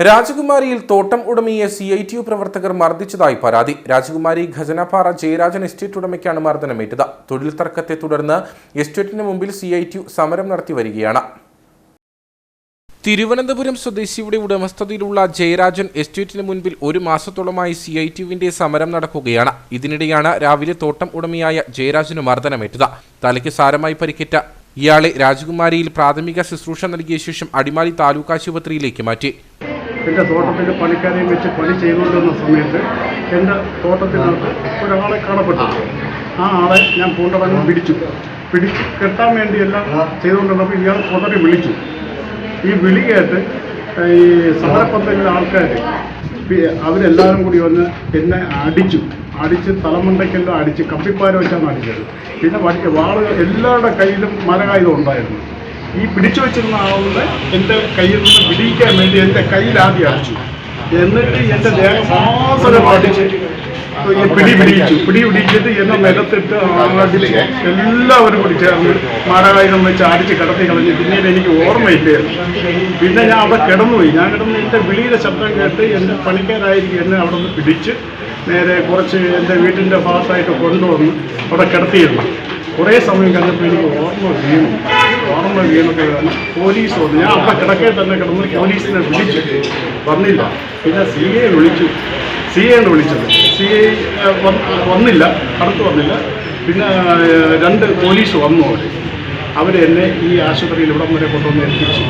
രാജകുമാരിയിൽ തോട്ടം ഉടമയെ C I T U പ്രവർത്തകർ മർദ്ദിച്ചതായി പരാതി. രാജകുമാരി ഖജനപ്പാറ ജയരാജൻ എസ്റ്റേറ്റ് ഉടമയ്ക്കാണ് മർദ്ദനമേറ്റത്. തൊഴിൽ തർക്കത്തെ തുടർന്ന് എസ്റ്റേറ്റിന് മുമ്പിൽ സി ഐ ടി യു സമരം നടത്തി വരികയാണ്. തിരുവനന്തപുരം സ്വദേശിയുടെ ഉടമസ്ഥതയിലുള്ള ജയരാജൻ എസ്റ്റേറ്റിന് മുൻപിൽ ഒരു മാസത്തോളമായി സി ഐ ടിയുവിന്റെ സമരം നടക്കുകയാണ്. ഇതിനിടെയാണ് രാവിലെ തോട്ടം ഉടമയായ ജയരാജന് മർദ്ദനമേറ്റത്. തലയ്ക്ക് സാരമായി പരിക്കേറ്റ ഇയാളെ രാജകുമാരിയിൽ പ്രാഥമിക ശുശ്രൂഷ നൽകിയ ശേഷം അടിമാലി താലൂക്ക് ആശുപത്രിയിലേക്ക് മാറ്റി. എന്റെ തോട്ടത്തിൽ പണിക്കാരെയും വെച്ച് പണി ചെയ്തുകൊണ്ടിരുന്ന സമയത്ത് എന്റെ തോട്ടത്തിനകത്ത് ഒരാളെ കാണപ്പെട്ടു. ആ ആളെ ഞാൻ പൂണ്ടടങ്ങ് പിടിച്ചു. പിടിച്ച് കെട്ടാൻ വേണ്ടി എല്ലാം ചെയ്തുകൊണ്ടിരുന്നപ്പോൾ ഇയാൾ പുതറി വിളിച്ചു. ഈ വിളി കേട്ട് ഈ സമരപ്പന്തലിലെ ആൾക്കാർ അവരെല്ലാവരും കൂടി വന്ന് എന്നെ അടിച്ചു. അടിച്ച് തലമുണ്ടയ്ക്കെല്ലാം അടിച്ച് കപ്പിപ്പാരം വെച്ചാണ് അടിച്ചത്. പിന്നെ വാളുകൾ എല്ലാവരുടെ കയ്യിലും മരകായുധം ഉണ്ടായിരുന്നു. ഈ പിടിച്ചു വെച്ചിരുന്ന ആളുടെ എന്റെ കയ്യിൽ നിന്ന് പിടിക്കാൻ വേണ്ടി എന്റെ കയ്യിൽ ആദ്യം അടിച്ചു. എന്നിട്ട് എന്റെ ദേഹം ആസനം ഈ പിടി പിടിച്ചു പിടി പിടിച്ചിട്ട് എന്നെ നിലത്തിട്ട് അടിച്ച് എല്ലാവരും കൂടി ചേർന്ന് മാരകായുധം വെച്ച് അടിച്ച് കിടത്തി കളഞ്ഞ്. പിന്നീട് എനിക്ക് ഓർമ്മയില്ലായിരുന്നു. പിന്നെ ഞാൻ അവിടെ കിടന്നുപോയി. ഞാൻ കിടന്ന് എന്റെ വിളിയുടെ ശബ്ദം കേട്ട് എന്റെ പണിക്കാരായിരിക്കും എന്നെ അവിടെ നിന്ന് പിടിച്ച് നേരെ കുറച്ച് എന്റെ വീട്ടിന്റെ ഭാഗത്തായിട്ട് കൊണ്ടുവന്ന് അവിടെ കിടത്തിയിരുന്നു. കുറേ സമയം കഴിഞ്ഞപ്പോൾ എനിക്ക് ഓർമ്മ വീണു. ഓർമ്മ കാരണം പോലീസ് വന്നു ഞാൻ അവിടെ കിടക്കെ തന്നെ കിടന്ന് പോലീസിനെ വിളിച്ചു. വന്നില്ല. പിന്നെ സി എ വിളിച്ചു. സി എ വിളിച്ചത്. സി എ വന്നില്ല. അടുത്ത് വന്നില്ല. പിന്നെ രണ്ട് പോലീസ് വന്നു അവർ അവർ എന്നെ ഈ ആശുപത്രിയിൽ ഇവിടം വരെ കൊണ്ടുവന്ന് എത്തിച്ചു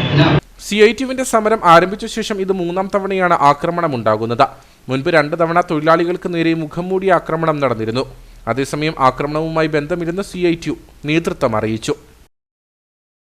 സി ഐ ടിയുവിന്റെ സമരം ആരംഭിച്ച ശേഷം ഇത് മൂന്നാം തവണയാണ് ആക്രമണം ഉണ്ടാകുന്നത് മുൻപ് രണ്ട് തവണ തൊഴിലാളികൾക്ക് നേരെ മുഖം മൂടി ആക്രമണം നടന്നിരുന്നു. അതേസമയം ആക്രമണവുമായി ബന്ധമില്ലെന്ന് സി ഐ ടി നേതൃത്വം അറിയിച്ചു.